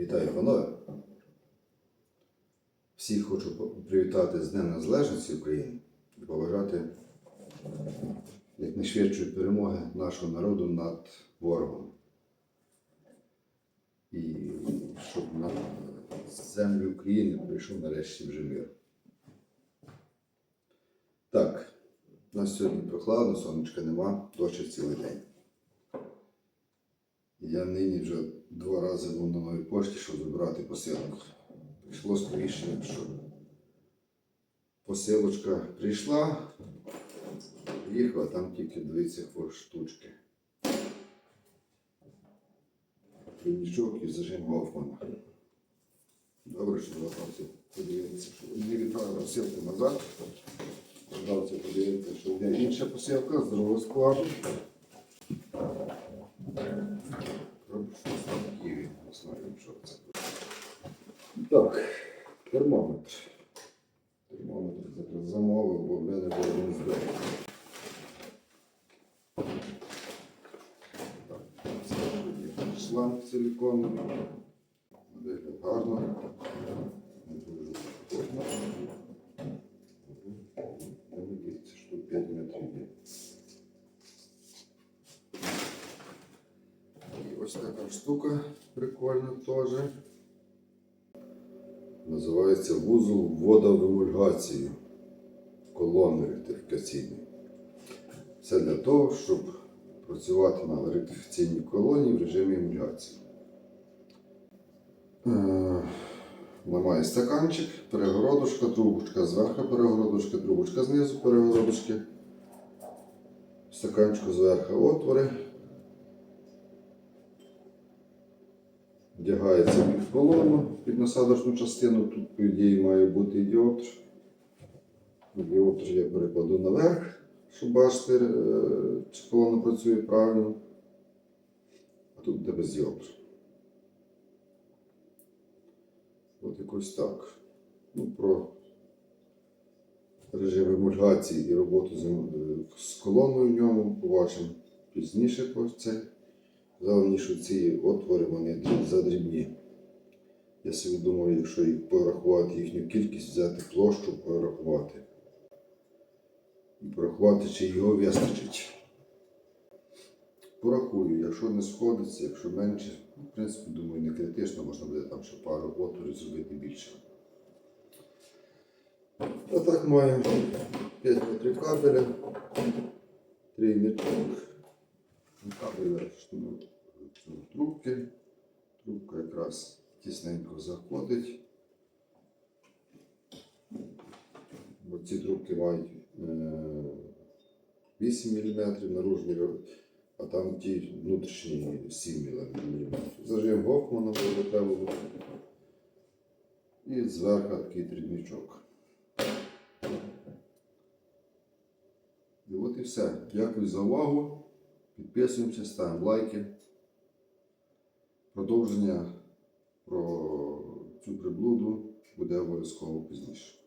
Вітаю, панове! Всіх хочу привітати з Днем Незалежності України і побажати якнайшвидшої перемоги нашого народу над ворогом. І щоб на землю України прийшов нарешті вже мир. Так, у нас сьогодні прохладно, сонечка нема, дощ цілий день. Я нині вже два рази був на новій пошті, щоб забирати посилку. Прийшло скоріше, що посилочка прийшла, приїхала, там тільки дивіться штучки. Трійничок і зажим Гофмана. Добре, що продавці подивилися, що не відправили посилку назад. Продавці подивилися, що йде інша посилка з другого складу. Робить щось там в Не знаю, що це. Так, термометр. Термометр зараз замовив, бо в мене було один здоровий. Так, це є шланг силіконовий. Виглядає гарно. Не дуже удобно. Ось така штука прикольна теж. Називається вузол водовимульгації колони ректифікаційної. Це для того, щоб працювати на ректифікаційній колонії в режимі емульгації. Е, стаканчик, перегородочка, трубочка зверху перегородочка, трубочка знизу перегородочки. Стаканчику зверху отвори. Вдягається в колону під насадочну частину. Тут, по ідеї, має бути діоптр. Діоптр я перекладу наверх, щоб бачити, е, чи колона працює правильно. А тут буде без діоптр. От якось так. Ну, про режим емульгації і роботу ем- з колоною в ньому побачимо пізніше про це. Головні, що ці отвори вони задрібні. Я собі думаю, якщо їх порахувати їхню кількість, взяти площу, порахувати. І порахувати, чи його вистачить. Порахую, якщо не сходиться, якщо менше, в принципі, думаю, не критично, можна буде там ще пару отворів зробити більше. А так маємо 5 метрів кабеля, трійничок. Кабель штук трубки. Трубка якраз тісненько заходить. Бо ці трубки мають е, 8 мм наружні, а там ті внутрішні 7 мм. Зажим Гофмана буде. І зверху такий трідничок. І от і все. Дякую за увагу. Підписуємося, ставимо лайки. Продовження про цю приблуду буде обов'язково пізніше.